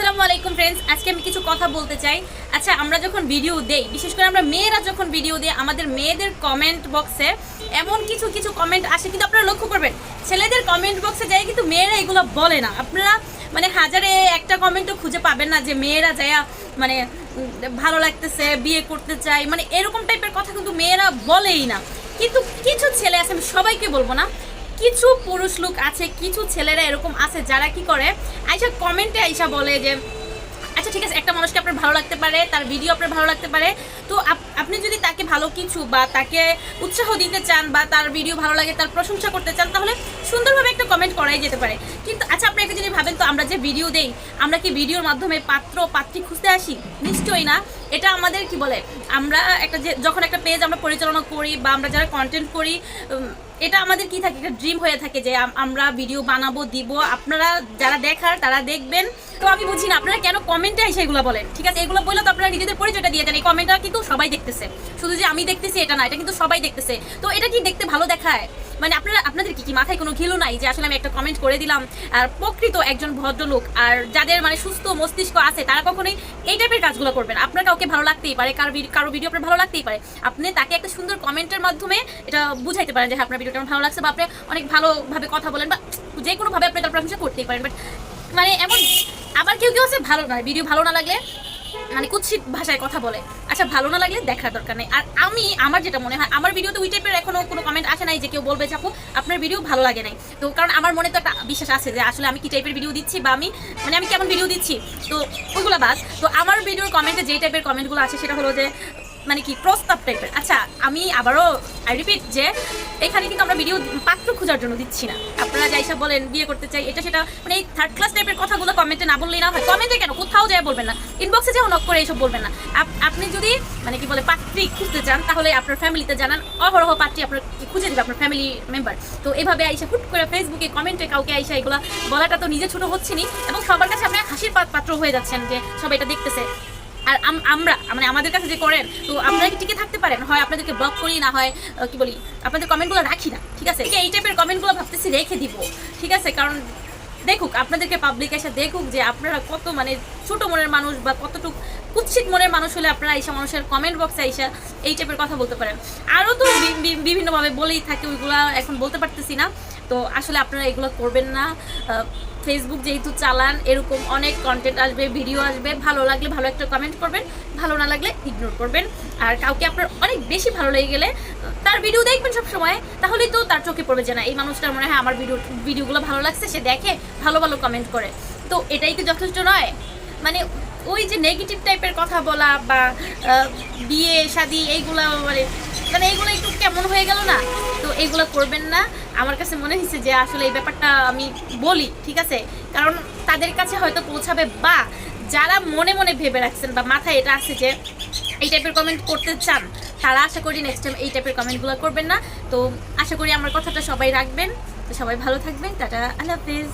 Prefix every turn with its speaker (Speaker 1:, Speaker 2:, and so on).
Speaker 1: আসসালামু আলাইকুম ফ্রেন্ডস আজকে আমি কিছু কথা বলতে চাই। আচ্ছা আমরা যখন ভিডিও দেই, বিশেষ করে আমরা মেয়েরা যখন ভিডিও দিই, আমাদের মেয়েদের কমেন্ট বক্সে এমন কিছু কিছু কমেন্ট আসে, কিন্তু আপনারা লক্ষ্য করবেন, ছেলেদের কমেন্ট বক্সে যায় কিন্তু মেয়েরা এগুলো বলে না। আপনারা মানে হাজারে একটা কমেন্টও খুঁজে পাবেন না যে মেয়েরা যায় মানে ভালো লাগতেছে, বিয়ে করতে চাই মানে এরকম টাইপের কথা কিন্তু মেয়েরা বলেই না। কিন্তু কিছু ছেলে আছে, আমি সবাইকে বলব না কিছু পুরুষ লোক আছে, কিছু ছেলেরা এরকম আছে যারা কি করে? আইসা কমেন্টে আইসা বলে যে আচ্ছা ঠিক আছে, একটা মানুষকে আপনার ভালো লাগতে পারে, তার ভিডিও আপনার ভালো লাগতে পারে। তো আপ- আপনি যদি তাকে ভালো কিছু বা তাকে উৎসাহ দিতে চান বা তার ভিডিও ভালো লাগে, তার প্রশংসা করতে চান, তাহলে সুন্দরভাবে একটা কমেন্ট করাই যেতে পারে। কিন্তু আচ্ছা আপনি একটা যদি ভাবেন তো, আমরা যে ভিডিও দেই, আমরা কি ভিডিওর মাধ্যমে পাত্র পাত্রী খুঁজতে আসি? নিশ্চয়ই না। এটা আমাদের কি বলে, আমরা একটা যে যখন একটা পেজ আমরা পরিচালনা করি বা আমরা যারা কন্টেন্ট করি এটা আমাদের কি থাকে? একটা ড্রিম হয়ে থাকে যে আমরা ভিডিও বানাবো, দিব। আপনারা যারা দেখার, তারা দেখবেন। তো আমি বুঝি না আপনারা কেন কমেন্টে এসে এগুলো বলেন? ঠিক আছে এগুলো বললে তো আপনারা নিজেদের পরিচয়টা দিয়ে দেন এই কমেন্টটা কিন্তু সবাই দেখতেছে। শুধু যে আমি দেখতেছি এটা না এটা কিন্তু সবাই দেখতেছে। তো এটা কি দেখতে ভালো দেখায়? মানে আপনারা আপনাদের কি কি মাথায় কোনো ঘিলু নাই যে আসলে আমি একটা কমেন্ট করে দিলাম? আর প্রকৃত একজন ভদ্রলোক আর যাদের মানে সুস্থ মস্তিষ্ক আছে তারা কখনোই এই টাইপের কাজগুলো করবেন আপনার কাউকে ভালো লাগতেই পারে কারও কারও ভিডিও আপনার ভালো লাগতেই পারে। আপনি তাকে একটা সুন্দর কমেন্টের মাধ্যমে এটা বুঝাইতে পারেন যে হ্যাঁ, আপনার ভিডিওটা আমার ভালো লাগছে বা আপনি অনেক ভালোভাবে কথা বলেন বা যে কোনোভাবে আপনি তার প্রশংসা করতেই পারেন। বাট মানে এমন আবার কেউ কেউ আছে, ভালো নয়। ভিডিও ভালো না লাগলে মানে কুৎসিত ভাষায় কথা বলে। আচ্ছা ভালো না লাগলে দেখার দরকার নেই। আর আমি, আমার যেটা মনে হয়, আমার ভিডিওতে ওই টাইপের এখনও কোনো কমেন্ট আসে নাই যে কেউ বলবে যে, আপু, আপনার ভিডিও ভালো লাগে নাই। তো কারণ আমার মনে তো একটা বিশ্বাস আছে যে, আসলে আমি কী টাইপের ভিডিও দিচ্ছি বা আমি মানে আমি কেমন ভিডিও দিচ্ছি? তো ওইগুলো বাস তো আমার ভিডিওর কমেন্টে যে টাইপের কমেন্টগুলো আছে সেটা হলো যে মানে কি, প্রস্তাব টাইপের আচ্ছা আমি আবারও আই রিপিট যে, এখানে কিন্তু আমরা ভিডিও পাত্র খোঁজার জন্য দিচ্ছি না। আপনারা যাইসা বলেন, বিয়ে করতে চাই, এটা সেটা মানে এই থার্ড ক্লাস টাইপের কথাগুলো কমেন্টে না বললেই না হয়। কমেন্টে কেন? কোথাও যায় বলবেন না। ইনবক্সে যাও নক করে এইসব বলবেন না। আপনি যদি মানে কি বলে, পাত্রী খুঁজতে চান, তাহলে আপনার ফ্যামিলিতে জানান। অহরহ পাত্রী আপনার খুঁজে দেবে, আপনার ফ্যামিলি মেম্বার তো এভাবে আইসা হুট করে ফেসবুকে কমেন্টে কাউকে আইসা এগুলো বলাটা তো নিজে ছোট হচ্ছে নি এবং সবার কাছে আপনি হাসির পাত্র হয়ে যাচ্ছেন যে সবাই এটা দেখতেছে। আর আমরা মানে আমাদের কাছে যে করেন, তো আপনারা কি টিকে থাকতে পারেন? হয় আপনাদেরকে ব্লক করি, না হয় কি বলি, আপনাদের কমেন্টগুলো রাখি না, ঠিক আছে? এই টাইপের কমেন্টগুলো ভাবতেছি, রেখে দিব, ঠিক আছে? কারণ দেখুক, আপনাদেরকে পাবলিক এসে দেখুক যে আপনারা কত মানে ছোট মনের মানুষ বা কতটুকু কুৎসিত মনের মানুষ হলে আপনারা এইসব মানুষের কমেন্ট বক্সে এসে এই টাইপের কথা বলতে পারেন। আরও তো বিভিন্নভাবে বলেই থাকে, ওইগুলা এখন বলতে পারতেছি না। তো আসলে আপনারা এগুলো করবেন না। ফেসবুক যেহেতু চালান, এরকম অনেক কন্টেন্ট আসবে ভিডিও আসবে। ভালো লাগলে ভালো একটা কমেন্ট করবেন, ভালো না লাগলে ইগনোর করবেন। আর কাউকে আপনার অনেক বেশি ভালো লেগে গেলে, তার ভিডিও দেখবেন সব সময় তাহলেই তো তার চোখে পড়বে যে না, এই মানুষটার মনে হয় আমার ভিডিও ভিডিওগুলো ভালো লাগছে, সে দেখে, ভালো ভালো কমেন্ট করে। তো এটাই কি যথেষ্ট নয়? মানে ওই যে নেগেটিভ টাইপের কথা বলা বা বিয়ে, শাদি, এইগুলো মানে মানে এইগুলো একটু কেমন হয়ে গেল না? তো এইগুলো করবেন না। আমার কাছে মনে হয়েছে যে আসলে এই ব্যাপারটা আমি বলি, ঠিক আছে? কারণ তাদের কাছে হয়তো পৌঁছাবে বা যারা মনে মনে ভেবে রাখছেন বা মাথায় এটা আছে যে এই টাইপের কমেন্ট করতে চান, তারা আশা করি নেক্সট টাইম এই টাইপের কমেন্টগুলো করবেন না। তো আশা করি আমার কথাটা সবাই রাখবেন। তো সবাই ভালো থাকবেন। টাটা, আল্লাহ হাফেজ।